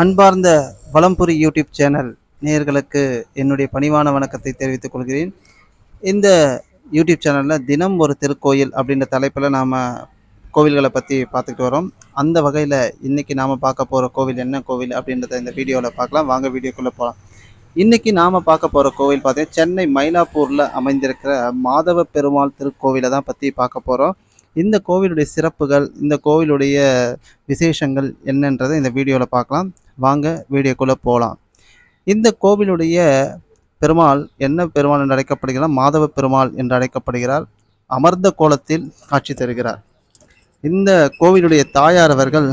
அன்பார்ந்த வலம்புரி YouTube channel நேயர்களுக்கு என்னுடைய பணிவான வணக்கத்தை தெரிவித்துக் கொள்கிறேன். இந்த யூடியூப் சேனலில் தினம் ஒரு திருக்கோயில் அப்படின்ற தலைப்பில் நாம் கோவில்களை பற்றி பார்த்துக்கிட்டு வரோம். அந்த வகையில் இன்றைக்கி நாம் பார்க்க போகிற கோவில் என்ன கோவில் அப்படின்றத இந்த வீடியோவில் பார்க்கலாம். வாங்க வீடியோக்குள்ளே போகலாம் இன்றைக்கி நாம் பார்க்க போகிற கோவில் பார்த்தீங்கன்னா சென்னை மயிலாப்பூரில் அமைந்திருக்கிற மாதவ பெருமாள் திருக்கோவிலை தான் பற்றி பார்க்க போகிறோம் இந்த கோவிலுடைய சிறப்புகள் இந்த கோவிலுடைய விசேஷங்கள் என்னன்றதை இந்த வீடியோவில் பார்க்கலாம். வாங்க வீடியோக்குள்ளே போகலாம் இந்த கோவிலுடைய பெருமாள் என்ன பெருமாள் என்று அழைக்கப்படுகிறார்? மாதவ பெருமாள் என்று அழைக்கப்படுகிறார். அமர்ந்த கோலத்தில் காட்சி தருகிறார். இந்த கோவிலுடைய தாயார் அவர்கள்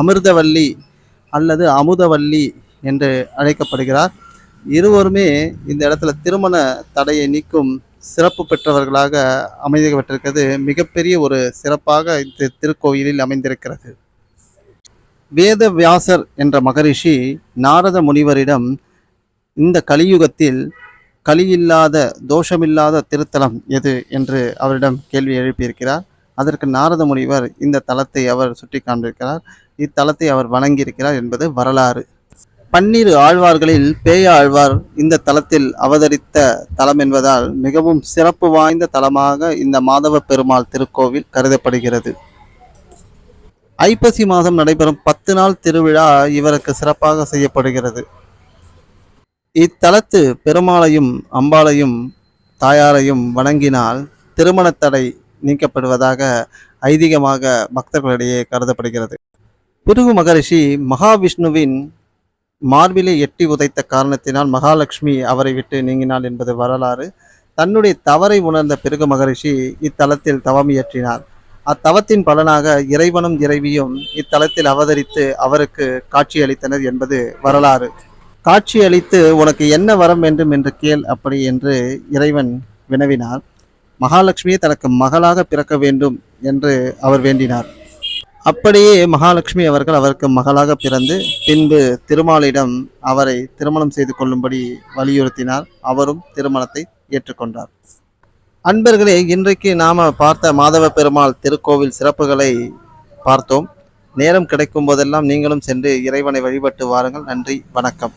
அமிர்தவல்லி அல்லது அமுதவல்லி என்று அழைக்கப்படுகிறார். இருவருமே இந்த இடத்துல திருமண தடையை நீக்கும் சிறப்பு பெற்றவர்களாக அமைந்துவிட்டிருக்கிறது மிகப்பெரிய ஒரு சிறப்பாக இந்த திருக்கோயிலில் அமைந்திருக்கிறது. வேத வியாசர் என்ற மகரிஷி நாரத முனிவரிடம் இந்த கலியுகத்தில் கலியில்லாத தோஷமில்லாத திருத்தலம் எது என்று அவரிடம் கேள்வி எழுப்பியிருக்கிறார். அதற்கு நாரத முனிவர் இந்த தலத்தை அவர் சுட்டி காண்பிருக்கிறார் இத்தலத்தை அவர் வணங்கியிருக்கிறார் என்பது வரலாறு. பன்னிரு ஆழ்வார்களில் பேய ஆழ்வார் இந்த தலத்தில் அவதரித்த தலம் என்பதால் மிகவும் சிறப்பு வாய்ந்த தலமாக இந்த மாதவ பெருமாள் திருக்கோவில் கருதப்படுகிறது. ஐப்பசி மாதம் நடைபெறும் பத்து நாள் திருவிழா இவருக்கு சிறப்பாக செய்யப்படுகிறது. இத்தலத்து பெருமாளையும் அம்பாளையும் தாயாரையும் வணங்கினால் திருமண தடை நீக்கப்படுவதாக ஐதீகமாக பக்தர்களிடையே கருதப்படுகிறது. பிருகு மகரிஷி மகாவிஷ்ணுவின் மார்பிலை எட்டி உதைத்த காரணத்தினால் மகாலட்சுமி அவரை விட்டு நீங்கினாள் என்பது வரலாறு. தன்னுடைய தவறை உணர்ந்த பிருகு மகரிஷி இத்தலத்தில் தவம் இயற்றினார். அத்தவத்தின் பலனாக இறைவனும் இறைவியும் இத்தலத்தில் அவதரித்து அவருக்கு காட்சியளித்தனர் என்பது வரலாறு. காட்சியளித்து உனக்கு என்ன வரம் வேண்டும் என்று கேள் அப்படி என்று இறைவன் வினவினார். மகாலட்சுமியை தனக்கு மகளாக பிறக்க வேண்டும் என்று அவர் வேண்டினார். அப்படியே மகாலட்சுமி அவர்கள் அவருக்கு மகளாக பிறந்து பின்பு திருமாலிடம் அவரை திருமணம் செய்து கொள்ளும்படி வலியுறுத்தினார். அவரும் திருமணத்தை ஏற்றுக்கொண்டார். அன்பர்களே இன்றைக்கு நாம் பார்த்த மாதவ பெருமாள் திருக்கோவில் சிறப்புகளை பார்த்தோம். நேரம் கிடைக்கும் போதெல்லாம் நீங்களும் சென்று இறைவனை வழிபட்டு வாருங்கள். நன்றி வணக்கம்.